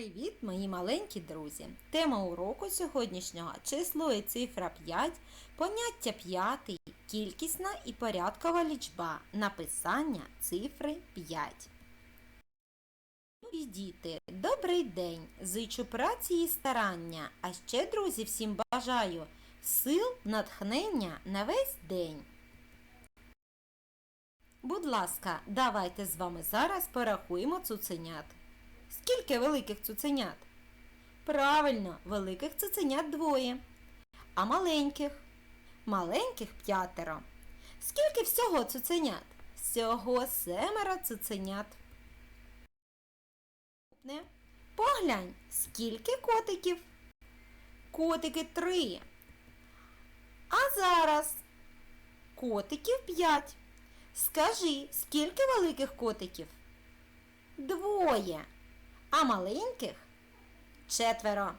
Привіт, мої маленькі друзі! Тема уроку сьогоднішнього число і цифра 5, поняття 5, кількісна і порядкова лічба, написання цифри 5. І діти, добрий день! Зичу праці і старання, а ще, друзі, всім бажаю сил, натхнення на весь день. Будь ласка, давайте з вами зараз порахуємо цуценят. Скільки великих цуценят? Правильно, великих цуценят двоє. А маленьких? Маленьких п'ятеро. Скільки всього цуценят? Всього семеро цуценят. Поглянь, скільки котиків? Котики три. А зараз котиків п'ять. Скажи, скільки великих котиків? Двоє. А маленьких четверо.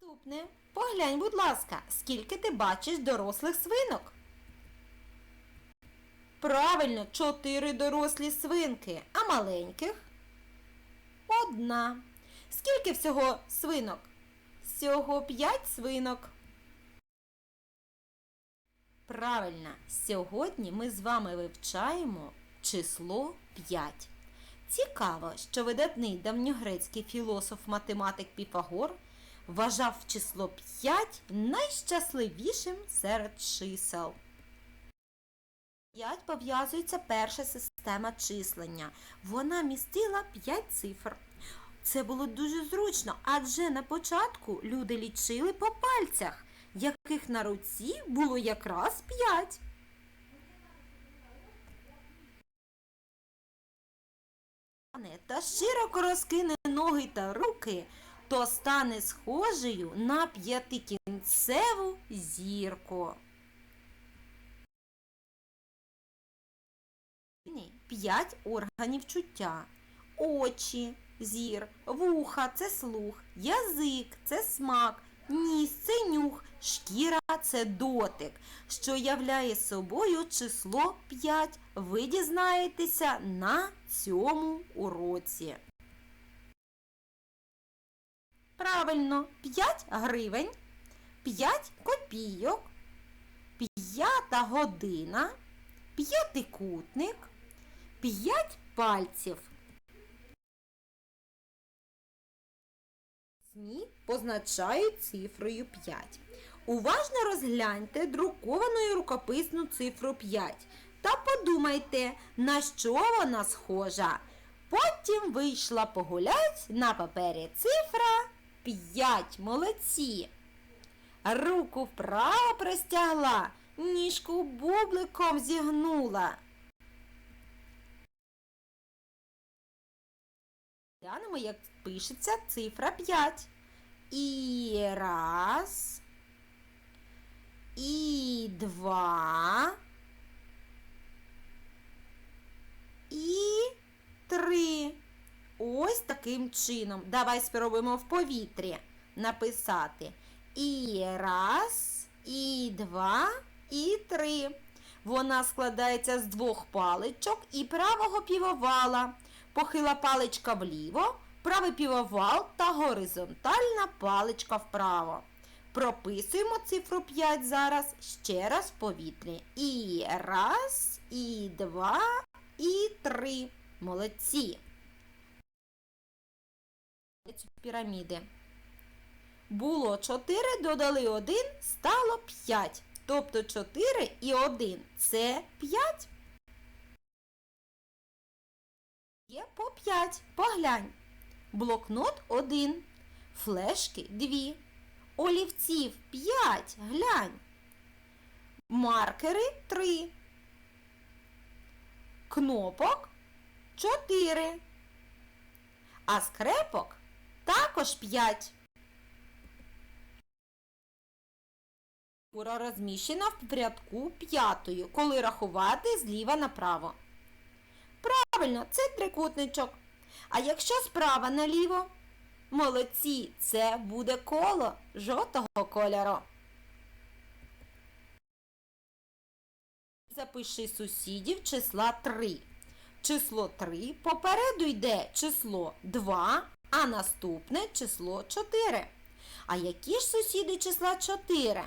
Наступне. Поглянь, будь ласка, скільки ти бачиш дорослих свинок? Правильно, чотири дорослі свинки, а маленьких одна. Скільки всього свинок? Всього п'ять свинок. Правильно, сьогодні ми з вами вивчаємо число 5. Цікаво, що видатний давньогрецький філософ-математик Піфагор вважав число 5 найщасливішим серед чисел. 5 пов'язується перша система числення. Вона містила 5 цифр. Це було дуже зручно, адже на початку люди лічили по пальцях, яких на руці було якраз 5. Та широко розкине ноги та руки, то стане схожею на п'ятикінцеву зірку. П'ять органів чуття. Очі, зір, вуха це слух, язик це смак, ніс це нюх, шкіра це дотик, що являє собою число 5. Ви дізнаєтеся на цьому уроці. Правильно, 5 гривень, 5 копійок, п'ята година, п'ятикутник, 5 пальців. СМІ позначають цифрою 5. Уважно розгляньте друковану і рукописну цифру 5 та подумайте, на що вона схожа. Потім вийшла погулять на папері цифра 5. Молодці. Руку вправо простягла, ніжку бубликом зігнула. Глянемо, як пишеться цифра 5. І раз. І два. І три. Ось таким чином. Давай спробуємо в повітрі написати. І раз, і два, і три. Вона складається з двох паличок і правого півовала. Похила паличка вліво, правий півовал та горизонтальна паличка вправо. Прописуємо цифру 5 зараз ще раз в повітрі. І раз, і два, і три. Молодці. Піраміди. Було 4, додали 1, стало 5. Тобто 4 і 1 це 5. Є по 5. Поглянь. Блокнот 1. Флешки 2. Олівців 5. Глянь. Маркери 3. Кнопок 4. А скрепок також 5. Фігура розміщена в порядку п'ятою, коли рахувати зліва направо. Правильно, це трикутничок. А якщо справа наліво, молодці, це буде коло жовтого кольору. Запиши сусідів числа 3. число 3, попереду йде число 2, а наступне число 4. А які ж сусіди числа 4?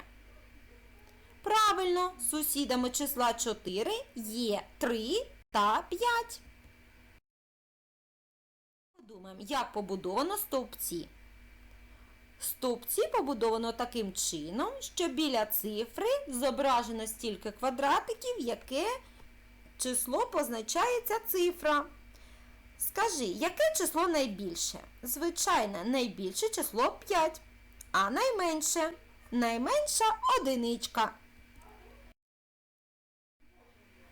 Правильно, сусідами числа 4 є 3 та 5. Подумаємо, як побудовано стовпці. Стовпці побудовано таким чином, що біля цифри зображено стільки квадратиків, яке число позначається цифра. Скажи, яке число найбільше? Звичайно, найбільше число 5, а найменше найменша одиничка.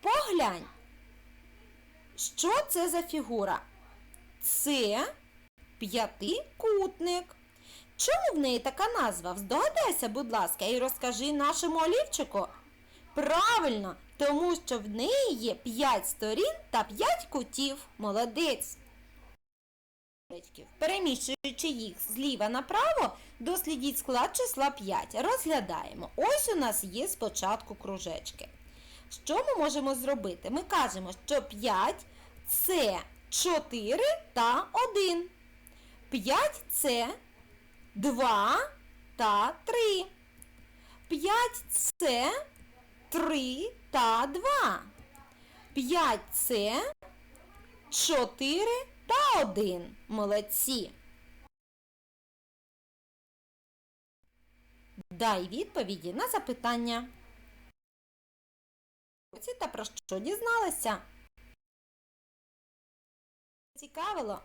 Поглянь, що це за фігура? Це п'ятикутник. Чому в неї така назва? Здогадайся, будь ласка, і розкажи нашому олівчику. Правильно, тому що в неї є 5 сторін та 5 кутів. Молодець. Переміщуючи їх зліва направо, дослідіть склад числа 5. Розглядаємо. Ось у нас є спочатку кружечки. Що ми можемо зробити? Ми кажемо, що 5 це 4 та 1. 5 це 2 та 3. 5 це 3 та 2. 5 це 4 та 1. Молодці. Дай відповіді на запитання. Та про що дізналися? Цікавило?